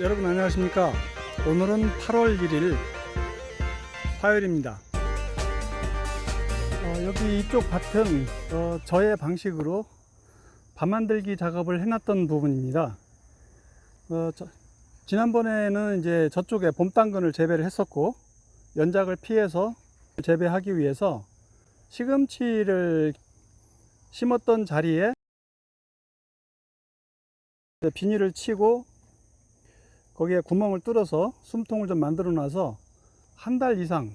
여러분 안녕하십니까? 오늘은 8월 1일 화요일입니다. 어, 여기 이쪽 밭은 어, 저의 방식으로 밥 만들기 작업을 해놨던 부분입니다. 어, 저- 지난번에는 이제 저쪽에 봄 당근을 재배를 했었고 연작을 피해서 재배하기 위해서 시금치를 심었던 자리에 비닐을 치고 거기에 구멍을 뚫어서 숨통을 좀 만들어 놔서 한 달 이상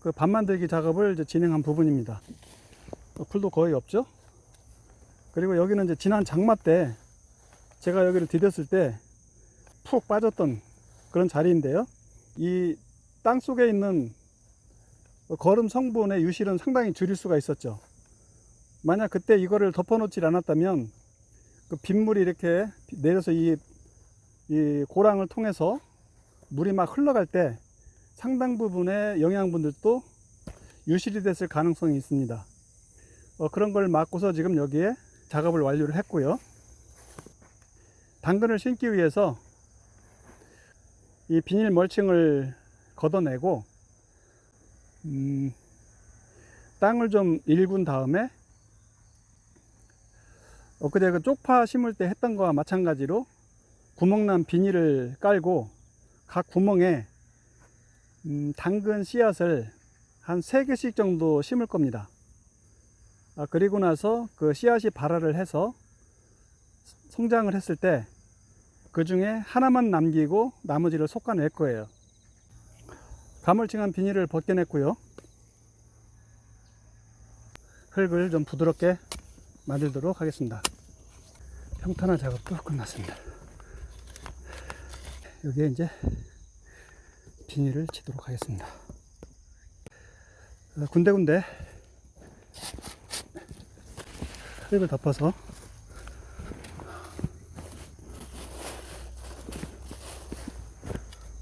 그밥 만들기 작업을 이제 진행한 부분입니다. 어, 풀도 거의 없죠. 그리고 여기는 이제 지난 장마 때 제가 여기를 디뎠을 때 푹 빠졌던 그런 자리인데요. 이 땅 속에 있는 거름 성분의 유실은 상당히 줄일 수가 있었죠. 만약 그때 이거를 덮어놓지 않았다면 그 빗물이 이렇게 내려서 이, 이 고랑을 통해서 물이 막 흘러갈 때 상당 부분의 영양분들도 유실이 됐을 가능성이 있습니다. 어, 그런 걸 막고서 지금 여기에 작업을 완료를 했고요. 당근을 심기 위해서 이 비닐 멀칭을 걷어내고 음, 땅을 좀 일군 다음에 엊그제 그 쪽파 심을 때 했던 거와 마찬가지로 구멍난 비닐을 깔고 각 구멍에 음, 당근 씨앗을 한 3개씩 정도 심을 겁니다. 아, 그리고 나서 그 씨앗이 발화를 해서 성장을 했을 때 그 중에 하나만 남기고 나머지를 솎아낼 거예요. 가물칭한 비닐을 벗겨냈고요. 흙을 좀 부드럽게 만들도록 하겠습니다. 평탄화 작업도 끝났습니다. 여기에 이제 비닐을 치도록 하겠습니다. 어, 군데군데 흙을 덮어서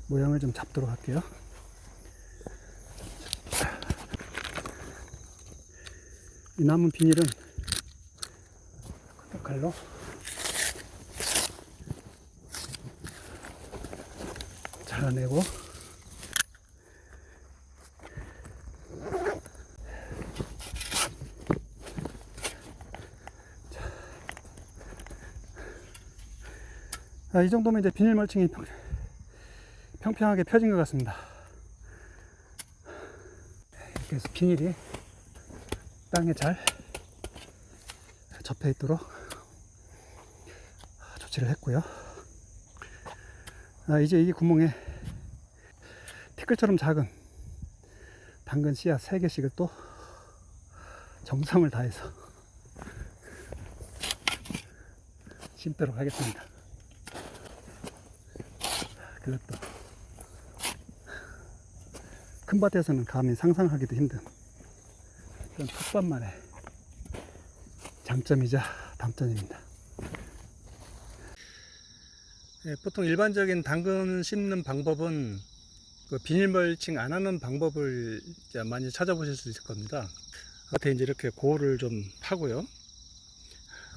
모양을 좀 잡도록 할게요. 이 남은 비닐은 칼로 잘라내고 아, 이 정도면 이제 비닐 멀칭이 평, 평평하게 펴진 것 같습니다. 이렇게 해서 비닐이 땅에 잘 접해 있도록 조치를 했고요. 아, 이제 이 구멍에 티끌처럼 작은 당근 씨앗 3개씩을 또 정성을 다해서 심도록 하겠습니다. 그것도 큰 밭에서는 감히 상상하기도 힘든 그런 텃밭만의 장점이자 단점입니다. 예, 보통 일반적인 당근 심는 방법은 그 비닐 멀칭 안 하는 방법을 많이 찾아보실 수 있을 겁니다. 겉에 이제 이렇게 고를 좀 파고요.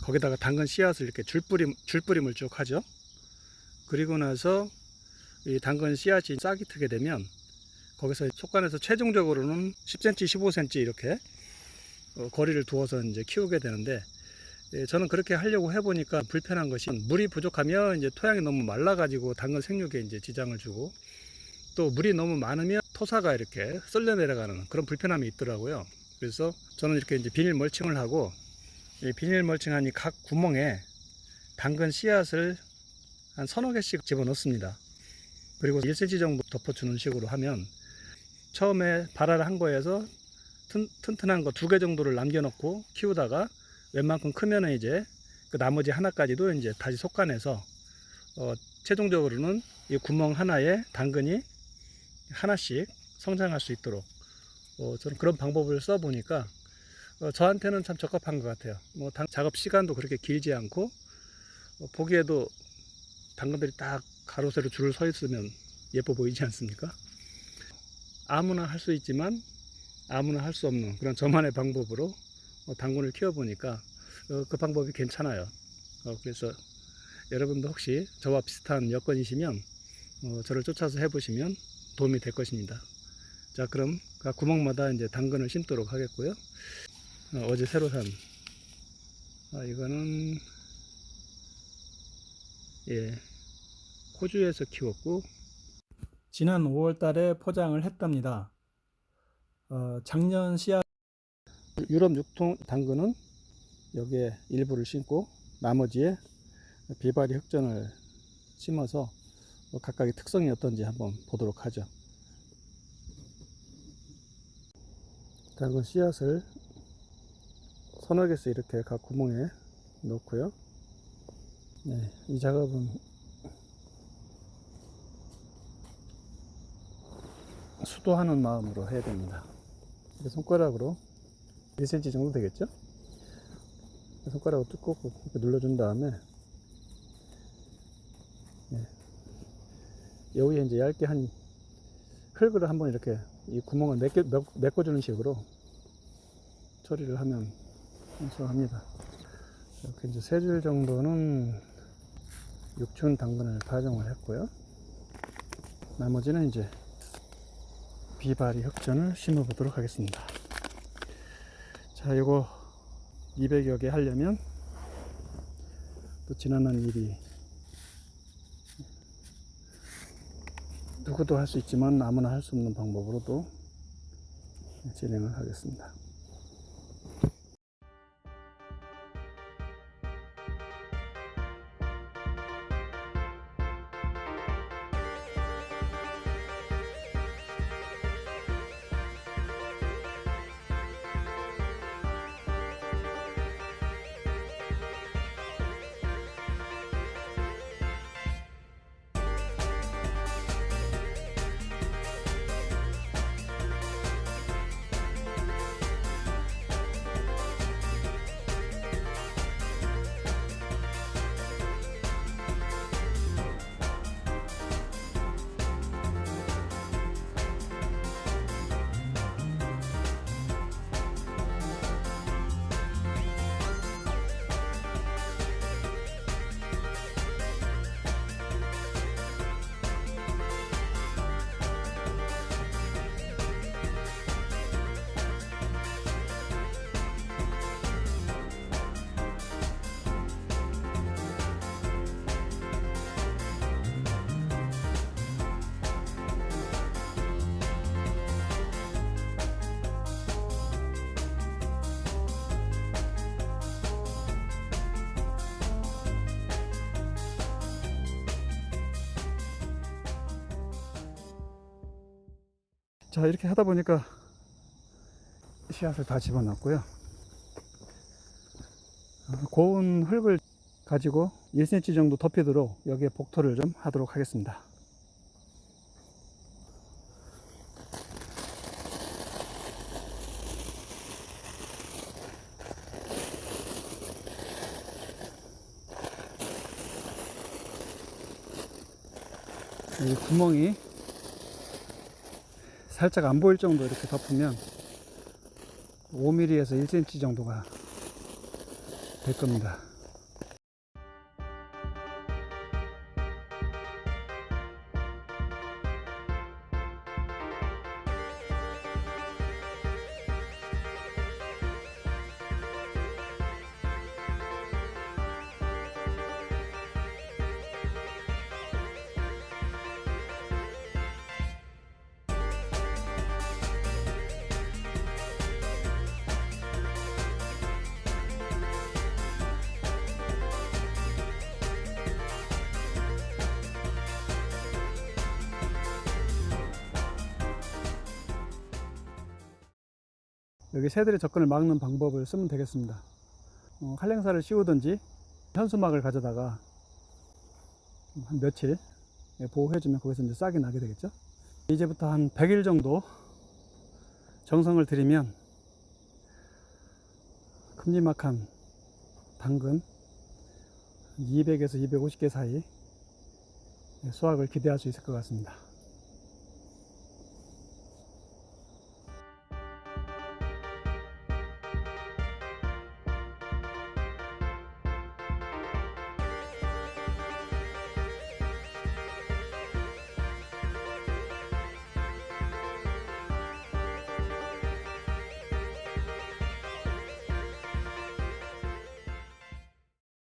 거기다가 당근 씨앗을 이렇게 줄뿌림, 줄뿌림을 쭉 하죠. 그리고 나서 이 당근 씨앗이 싹이 트게 되면 거기서 속간에서 최종적으로는 10cm, 15cm 이렇게 어, 거리를 두어서 이제 키우게 되는데 예, 저는 그렇게 하려고 해보니까 불편한 것이 물이 부족하면 이제 토양이 너무 말라가지고 당근 생육에 이제 지장을 주고 또 물이 너무 많으면 토사가 이렇게 쓸려 내려가는 그런 불편함이 있더라고요. 그래서 저는 이렇게 이제 비닐 멀칭을 하고 이 비닐 멀칭한 이 각 구멍에 당근 씨앗을 한 서너 개씩 집어 넣습니다. 그리고 1cm 정도 덮어주는 식으로 하면 처음에 발화를 한 거에서 튼, 튼튼한 거 두 개 정도를 남겨놓고 키우다가 웬만큼 크면은 이제 그 나머지 하나까지도 이제 다시 솎아내서 어, 최종적으로는 이 구멍 하나에 당근이 하나씩 성장할 수 있도록 어, 저는 그런 방법을 써보니까 어, 저한테는 참 적합한 것 같아요. 뭐 당- 작업 시간도 그렇게 길지 않고 어, 보기에도 당근들이 딱 가로세로 줄을 서 있으면 예뻐 보이지 않습니까? 아무나 할 수 있지만 아무나 할 수 없는 그런 저만의 방법으로 어, 당근을 키워보니까 어, 그 방법이 괜찮아요. 어, 그래서 여러분도 혹시 저와 비슷한 여건이시면 어, 저를 쫓아서 해보시면 도움이 될 것입니다. 자, 그럼 각 구멍마다 이제 당근을 심도록 하겠고요. 어, 제 새로 산 아, 이거는 예 호주에서 키웠고 지난 5월 달에 포장을 했답니다. 어, 작년 씨앗 유럽 육통 당근은 여기에 일부를 심고 나머지에 비바리 흑전을 심어서 뭐 각각의 특성이 어떤지 한번 보도록 하죠. 당근 씨앗을 서너 개씩 이렇게 각 구멍에 넣고요. 네, 이 작업은 수도하는 마음으로 해야 됩니다. 손가락으로 1cm 정도 되겠죠? 손가락으로 이렇게 눌러준 다음에 여기에 이제 얇게 한 흙을 한번 이렇게 이 구멍을 메꿔, 메꿔주는 식으로 처리를 하면 완성합니다. 이렇게 이제 세 줄 정도는 육춘 당근을 가정을 했고요. 나머지는 이제 비바리 흑전을 심어 보도록 하겠습니다. 자, 이거 200여 개 하려면 또 지난한 일이 누구도 할 수 있지만 아무나 할 수 없는 방법으로도 진행을 하겠습니다. 자 이렇게 하다 보니까 씨앗을 다 집어넣고요. 어, 고운 흙을 가지고 1cm 정도 덮이도록 여기에 복토를 좀 하도록 하겠습니다. 이 구멍이 살짝 안 보일 정도 이렇게 덮으면 5mm에서 1cm 정도가 될 겁니다. 여기 새들의 접근을 막는 방법을 쓰면 되겠습니다. 어, 칼랭사를 씌우든지 현수막을 가져다가 한 며칠 보호해주면 거기서 이제 싹이 나게 되겠죠. 이제부터 한 100일 정도 정성을 들이면 큼지막한 당근 200에서 250개 사이 수확을 기대할 수 있을 것 같습니다.